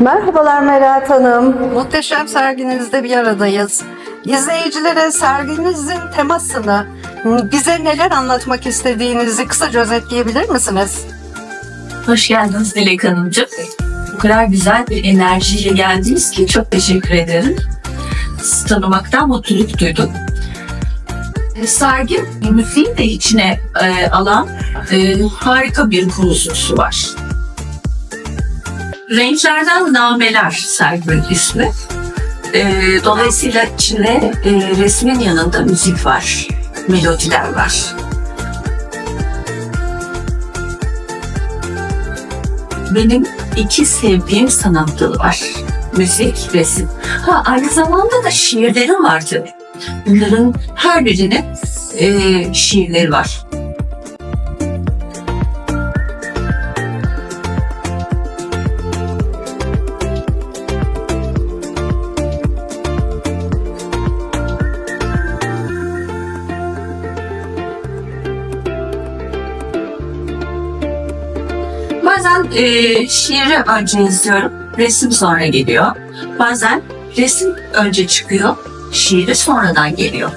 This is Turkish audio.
Merhabalar Melahat Hanım. Muhteşem serginizde bir aradayız. İzleyicilere serginizin temasını, bize neler anlatmak istediğinizi kısaca özetleyebilir misiniz? Hoş geldiniz Dilek Hanımcığım. Bu kadar güzel bir enerjiyle geldiniz ki çok teşekkür ederim. Sizi tanımaktan mutluluk duydum. E, Sergi müziğin de içine e, alan e, harika bir kuruzusu var. Renklerden Nameler serginin ismi. E, dolayısıyla içinde e, resmin yanında müzik var, melodiler var. benim iki sevdiğim sanat dalı var. Müzik, resim. Ha aynı zamanda da şiirlerim var tabii. Bunların her birinin e, şiirleri var. Bazen e, şiiri önce yazıyorum, resim sonra geliyor. Bazen resim önce çıkıyor, şiiri sonradan geliyor.